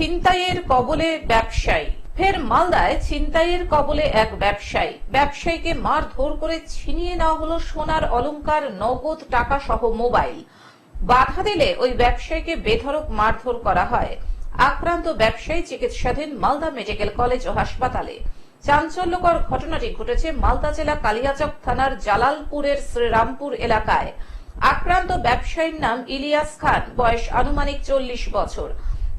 ছিনতাইয়ের কবলে ব্যবসায়ী। ফের মালদায় ছিনতাইয়ের কবলে এক ব্যবসায়ী। ব্যবসায়ীকে মারধর করে ছিনিয়ে নেওয়া হলো সোনার অলংকার, নগদ টাকা সহ মোবাইল। বাধা দিলে ওই ব্যবসায়ীকে বেধড়ক মারধর করা হয়। আক্রান্ত ব্যবসায়ী চিকিৎসাধীন মালদা মেডিকেল কলেজ ও হাসপাতালে। চাঞ্চল্যকর ঘটনাটি ঘটেছে মালদা জেলা কালিয়াচক থানার জালালপুরের শ্রীরামপুর এলাকায়। আক্রান্ত ব্যবসায়ীর নাম ইলিয়াস খান, বয়স আনুমানিক চল্লিশ বছর।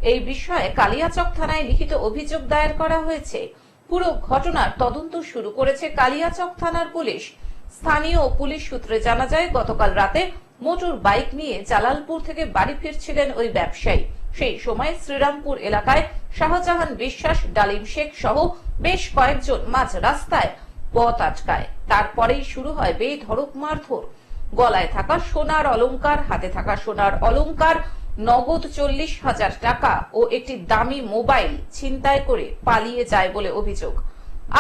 এই বিষয়ে কালিয়াচক থানায় লিখিত অভিযোগ দায়ের করা হয়েছে। পুরো ঘটনার তদন্ত শুরু করেছে কালিয়াচক থানার পুলিশ। স্থানীয় পুলিশ সূত্রে জানা যায়, গতকাল রাতে মোটর বাইক নিয়ে জালালপুর থেকে বাড়ি ফিরছিলেন ওই ব্যবসায়ী। সেই সময় শ্রীরামপুর এলাকায় শাহজাহান বিশ্বাস, ডালিম শেখ সহ বেশ কয়েকজন মাঝ রাস্তায় পথ আটকায়। তারপরেই শুরু হয় বেধড়ক মারধর। গলায় থাকা সোনার অলংকার, হাতে থাকা সোনার অলংকার নগদ চল্লিশ হাজার টাকা ও একটি দামি মোবাইল ছিনতাই করে পালিয়ে যায় বলে অভিযোগ।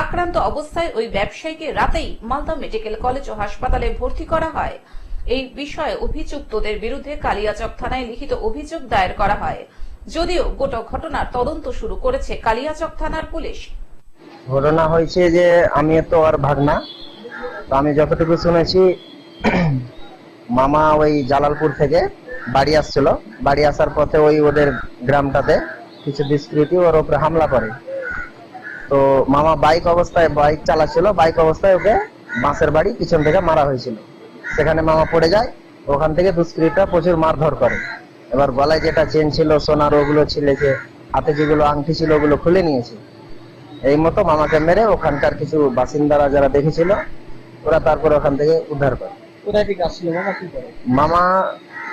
আক্রান্ত অবস্থায় ওই ব্যবসায়ীকে রাতেই মালদা মেডিকেল কলেজ ও হাসপাতালে ভর্তি করা হয়। এই বিষয়ে অভিযুক্তদের বিরুদ্ধে কালিয়াচক থানায় লিখিত অভিযোগ দায়ের করা হয়। যদিও গোটা ঘটনার তদন্ত শুরু করেছে কালিয়াচক থানার পুলিশ। ঘটনা হয়েছে যে আমি তো আর ভাগনা। আমি যতটুকু শুনেছি, মামা ওই জালালপুর থেকে বাড়ি আসছিল। বাড়ি আসার পথে ওই ওদের গ্রামটাতে কিছু দুষ্কৃতী ওর উপরে হামলা করে। তো মামা বাইক অবস্থায় বাইক চালাচ্ছিল। বাইক অবস্থায় ওকে বাঁশের বাড়ি পিছন থেকে মারা হয়েছিল। সেখানে মামা পড়ে যায়। ওখান থেকে দুষ্কৃতীরা প্রচুর মারধর করে। এবার গলায় যেটা চেন ছিল, সোনার ওগুলো ছিলেছে হাতে যেগুলো আংটি ছিল, ওগুলো খুলে নিয়েছে। এই মতো মামাকে মেরে ওখানকার কিছু বাসিন্দারা যারা দেখেছিল, ওরা তারপর ওখান থেকে উদ্ধার করে। কোথায় থেকে আসছিল? মামা কি করে? মামা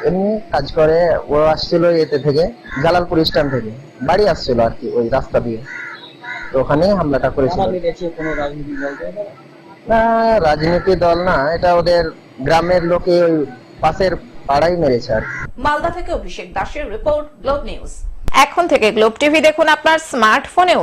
এমনি কাজ করে ও আসছিল এতে থেকে জালালপুর স্ট্যান্ড থেকে। বাড়ি আসছিল আর কি ওই রাস্তা দিয়ে। তো ওখানেই হামলাটা করেছিল। কোনো রাজনীতি না রাজনীতি দল না এটা ওদের গ্রামের লোকে ওই পাশের পাড়াই মেরেছে আর মালদা থেকে অভিষেক দাসের রিপোর্ট গ্লোব নিউজ। এখন থেকে গ্লোব টিভি দেখুন আপনার স্মার্টফোনেও।